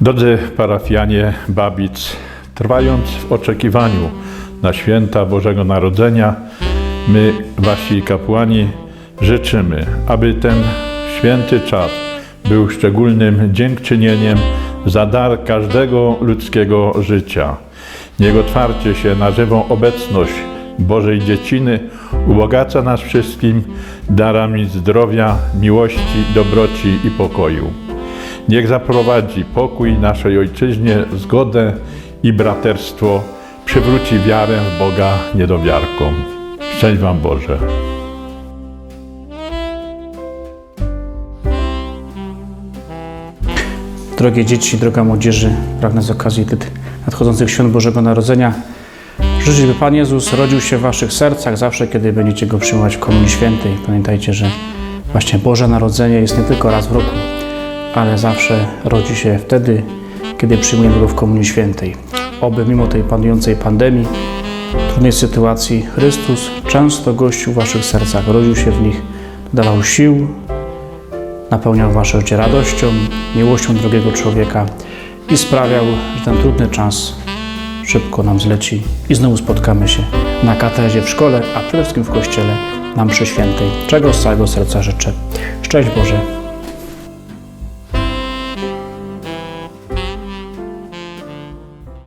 Drodzy parafianie Babic, trwając w oczekiwaniu na święta Bożego Narodzenia, my, wasi kapłani, życzymy, aby ten święty czas był szczególnym dziękczynieniem za dar każdego ludzkiego życia. Niech otwarcie się na żywą obecność Bożej Dzieciny ubogaca nas wszystkim darami zdrowia, miłości, dobroci i pokoju. Niech zaprowadzi pokój naszej ojczyźnie, zgodę i braterstwo, przywróci wiarę w Boga niedowiarkom. Szczęść Wam Boże. Drogie dzieci, droga młodzieży, pragnę z okazji tych nadchodzących świąt Bożego Narodzenia życzyć, by Pan Jezus rodził się w Waszych sercach zawsze, kiedy będziecie Go przyjmować w Komunii Świętej. Pamiętajcie, że właśnie Boże Narodzenie jest nie tylko raz w roku, ale zawsze rodzi się wtedy, kiedy przyjmujemy Go w Komunii Świętej. Oby mimo tej panującej pandemii, trudnej sytuacji, Chrystus często gościł w Waszych sercach, rodził się w nich, dawał sił, napełniał Wasze życie radością, miłością drugiego człowieka i sprawiał, że ten trudny czas szybko nam zleci i znowu spotkamy się na katezie w szkole, a przede wszystkim w kościele na mszy świętej, czego z całego serca życzę. Szczęść Boże